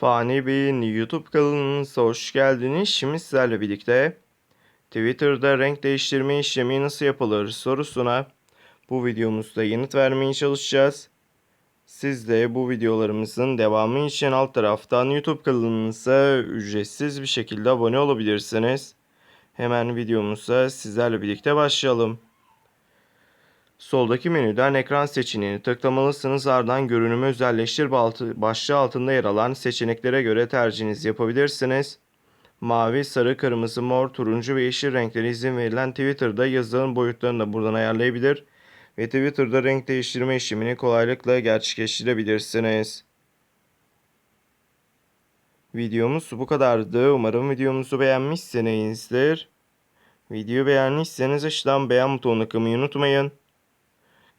Fani Bey'in YouTube kanalınıza hoş geldiniz. Şimdi sizlerle birlikte Twitter'da renk değiştirme işlemi nasıl yapılır sorusuna bu videomuzda yanıt vermeye çalışacağız. Siz de bu videolarımızın devamı için alt taraftan YouTube kanalımıza ücretsiz bir şekilde abone olabilirsiniz. Hemen videomuza sizlerle birlikte başlayalım. Soldaki menüden ekran seçeneğini tıklamalısınız. Ardından görünümü özelleştir başlığı altında yer alan seçeneklere göre tercihinizi yapabilirsiniz. Mavi, sarı, kırmızı, mor, turuncu ve yeşil renkleri izin verilen Twitter'da yazıların boyutlarını da buradan ayarlayabilir ve Twitter'da renk değiştirme işlemini kolaylıkla gerçekleştirebilirsiniz. Videomuz bu kadardı. Umarım videomuzu beğenmişsinizdir. Videoyu beğendiyseniz aşağıdan beğen butonuna tıklamayı unutmayın.